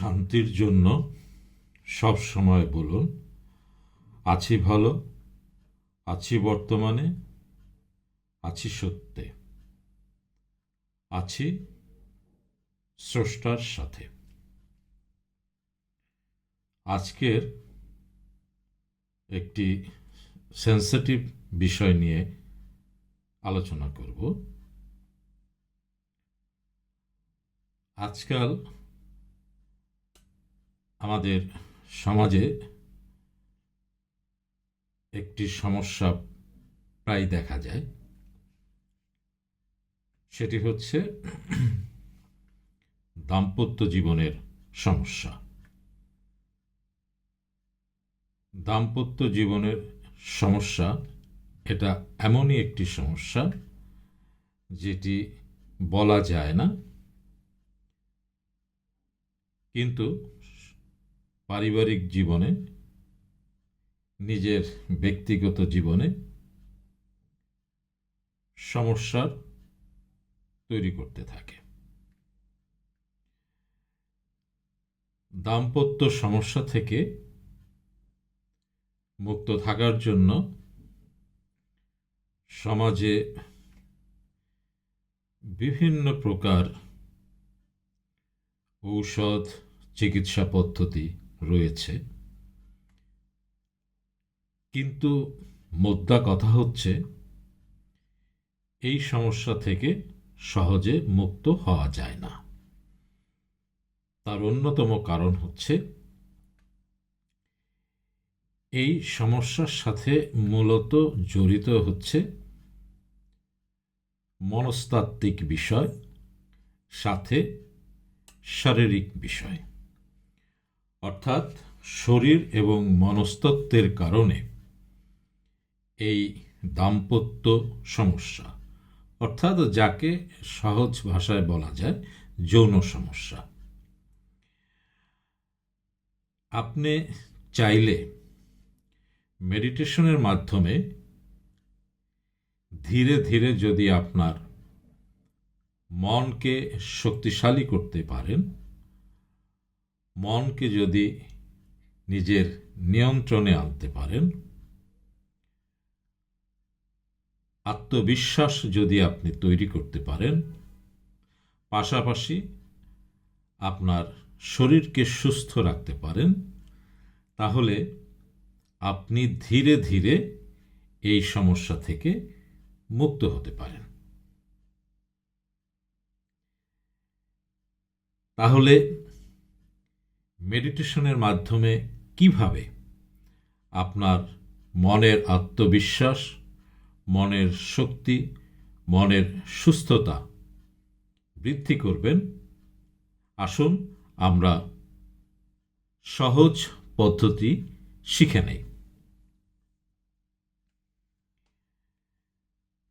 শান্তির জন্য সব সময় বলুন, আছি ভালো, আছি বর্তমানে, আছি সত্যে, আছি স্রষ্টার সাথে। আজকের একটি সেন্সিটিভ বিষয় নিয়ে আলোচনা করব। আজকাল আমাদের সমাজে একটি সমস্যা প্রায় দেখা যায়। সেটি হচ্ছে দাম্পত্য জীবনের সমস্যা। দাম্পত্য জীবনের সমস্যা, এটা এমনই একটি সমস্যা যেটি বলা যায় না। কিন্তু পারিবারিক জীবনে, নিজের ব্যক্তিগত জীবনে সমস্যার তৈরি করতে থাকে। দাম্পত্য সমস্যা থেকে মুক্ত থাকার জন্য সমাজে বিভিন্ন প্রকার ঔষধ, চিকিৎসা পদ্ধতি রয়েছে। কিন্তু মোদ্দা কথা হচ্ছে, এই সমস্যা থেকে সহজে মুক্ত হওয়া যায় না। তার অন্যতম কারণ হচ্ছে, এই সমস্যার সাথে মূলত জড়িত হচ্ছে মনস্তাত্ত্বিক বিষয়, সাথে শারীরিক বিষয়। অর্থাৎ শরীর এবং মনস্তত্ত্বের কারণে। এই দাম্পত্য সমস্যা, অর্থাৎ যাকে সহজ ভাষায় বলা যায় যৌন সমস্যা। আপনি চাইলে মেডিটেশনের মাধ্যমে ধীরে ধীরে যদি আপনার মনকে শক্তিশালী করতে পারেন মনকে যদি নিজের নিয়ন্ত্রণে আনতে পারেন, আত্মবিশ্বাস যদি আপনি তৈরি করতে পারেন, পাশাপাশি আপনার শরীরকে সুস্থ রাখতে পারেন, তাহলে আপনি ধীরে ধীরে এই সমস্যা থেকে মুক্ত হতে পারেন। তাহলে মেডিটেশনের মাধ্যমে কীভাবে আপনার মনের আত্মবিশ্বাস, মনের শক্তি, মনের সুস্থতা বৃদ্ধি করবেন? আসুন আমরা সহজ পদ্ধতি শিখে নেই।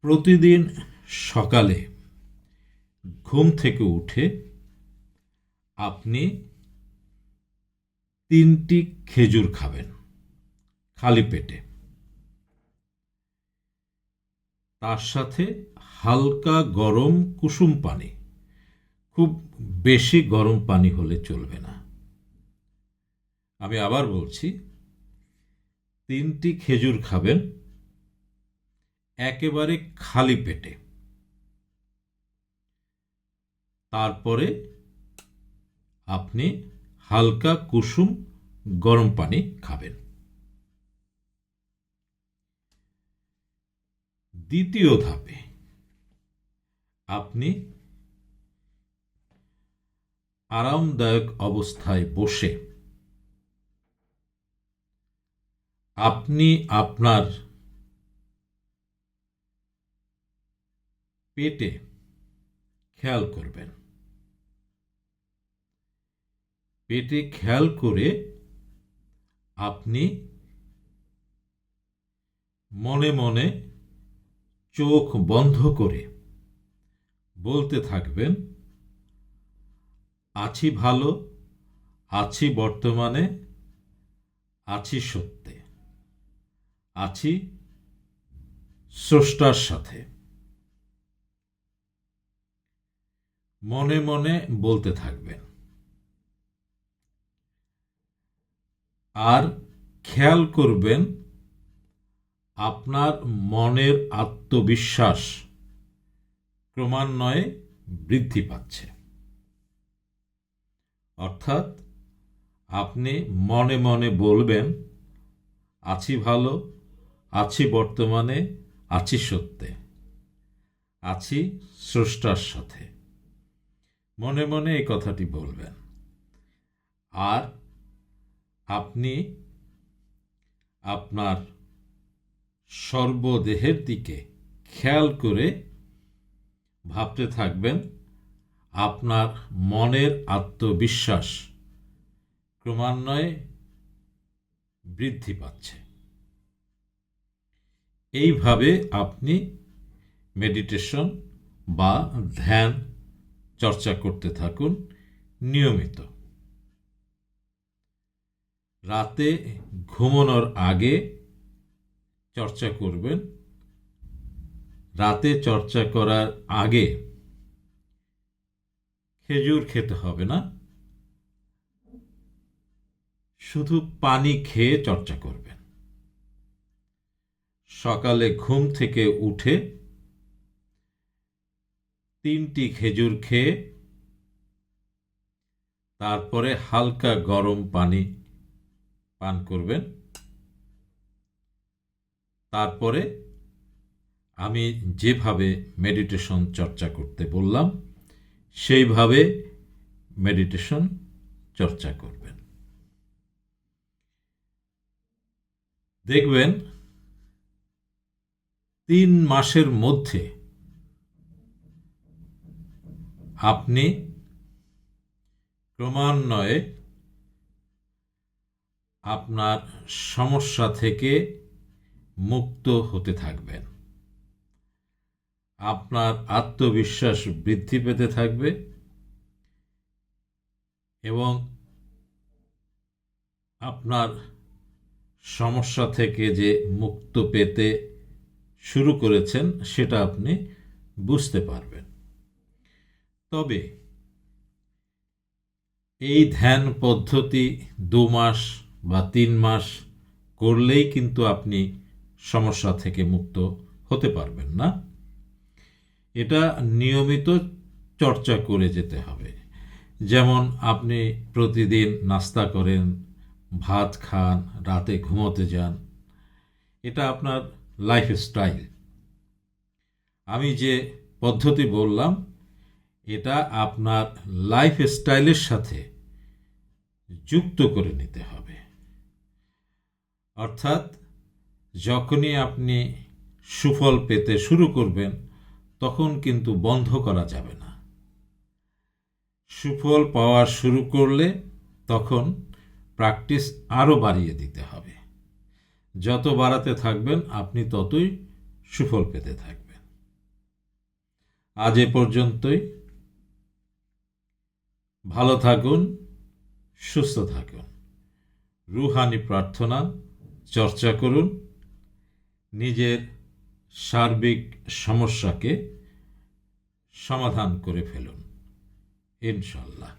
প্রতিদিন সকালে ঘুম থেকে উঠে আপনি তিনটি খেজুর খাবেন, খালি পেটে। তার সাথে হালকা গরম কুসুম পানি, খুব বেশি গরম পানি হলে চলবে না। আমি আবার বলছি, তিনটি খেজুর খাবেন, একেবারে খালি পেটে। তারপরে আপনি হালকা কুসুম গরম পানি খাবেন। দ্বিতীয় ধাপে আপনি আরামদায়ক অবস্থায় বসে আপনি আপনার পেটে খেয়াল করবেন। পেটে খেয়াল করে আপনি মনে মনে চোখ বন্ধ করে বলতে থাকবেন, আছি ভালো, আছি বর্তমানে, আছি সত্যে, আছি স্রষ্টার সাথে। মনে মনে বলতে থাকবেন। আর খেয়াল করবেন আপনার মনের আত্মবিশ্বাস ক্রমান্বয়ে বৃদ্ধি পাচ্ছে। অর্থাৎ আপনি মনে মনে বলবেন, আছি ভালো, আছি বর্তমানে, আছি সত্যে, আছি স্রষ্টার সাথে। মনে মনে এই কথাটি বলবেন। আর আপনি আপনার সর্বদেহের দিকে খেয়াল করে ভাবতে থাকবেন, আপনার মনের আত্মবিশ্বাস ক্রমান্বয়ে বৃদ্ধি পাচ্ছে। এইভাবে আপনি মেডিটেশন বা ধ্যান চর্চা করতে থাকুন নিয়মিত। রাতে ঘুমানোর আগে চর্চা করবেন। রাতে চর্চা করার আগে খেজুর খেতে হবে না। শুধু পানি খেয়ে চর্চা করবেন। সকালে ঘুম থেকে উঠে তিনটি খেজুর খেয়ে তারপরে হালকা গরম পানি পান করবেন। তারপরে আমি যেভাবে মেডিটেশন চর্চা করতে বললাম, সেইভাবে মেডিটেশন চর্চা করবেন। দেখবেন, তিন মাসের মধ্যে আপনি ক্রমান্বয়ে আপনার সমস্যা থেকে মুক্ত হতে থাকবেন। আপনার আত্মবিশ্বাস বৃদ্ধি পেতে থাকবে এবং আপনার সমস্যা থেকে যে মুক্ত পেতে শুরু করেছেন, সেটা আপনি বুঝতে পারবেন। তবে এই ধ্যান পদ্ধতি দু মাস বা তিন মাস করলেই কিন্তু আপনি সমস্যা থেকে মুক্ত হতে পারবেন না। এটা নিয়মিত চর্চা করে যেতে হবে। যেমন আপনি প্রতিদিন নাস্তা করেন, ভাত খান, রাতে ঘুমোতে যান। এটা আপনার লাইফস্টাইল আমি যে পদ্ধতি বললাম, এটা আপনার লাইফস্টাইলের সাথে যুক্ত করে নিতে হবে। অর্থাৎ যখনই আপনি সুফল পেতে শুরু করবেন, তখন কিন্তু বন্ধ করা যাবে না। সুফল পাওয়া শুরু করলে তখন প্র্যাকটিস আরও বাড়িয়ে দিতে হবে। যত বাড়াতে থাকবেন, আপনি ততই সুফল পেতে থাকবেন। আজ এ পর্যন্তই। ভালো থাকুন, সুস্থ থাকুন। রুহানি প্রার্থনা। চর্চা করুন নিজের সার্বিক সমস্যাকে সমাধান করে ফেলুন ইনশাল্লাহ